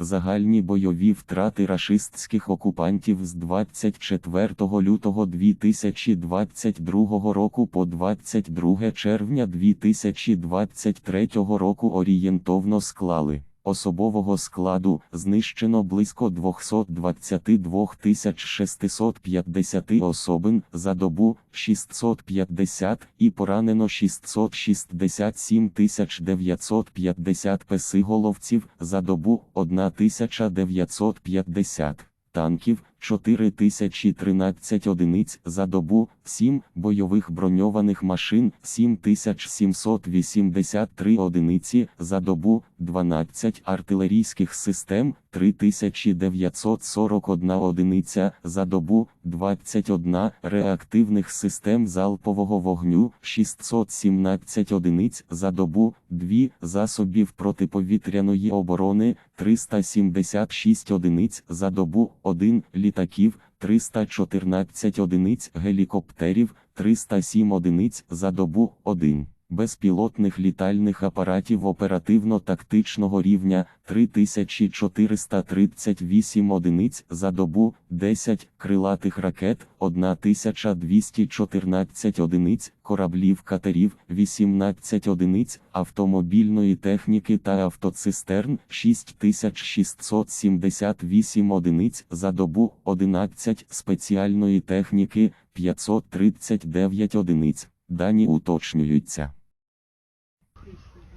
Загальні бойові втрати рашистських окупантів з 24 лютого 2022 року по 22 червня 2023 року орієнтовно склали. Особового складу знищено близько 222 650 особин за добу 650 і поранено 667 950 песиголовців за добу 1950 танків 4013 одиниць за добу, 7 бойових броньованих машин 7783 одиниці за добу, 12 артилерійських систем 3941 одиниця за добу, 21 реактивних систем залпового вогню 617 одиниць за добу, 2 засобів протиповітряної оборони 376 одиниць за добу, 1 літаків 314 одиниць гелікоптерів 307 одиниць за добу, 1 безпілотних літальних апаратів оперативно-тактичного рівня 3438 одиниць за добу, 10 крилатих ракет 1214 одиниць, кораблів катерів 18 одиниць, автомобільної техніки та автоцистерн 6678 одиниць за добу, 11 спеціальної техніки 539 одиниць. Дані уточнюються.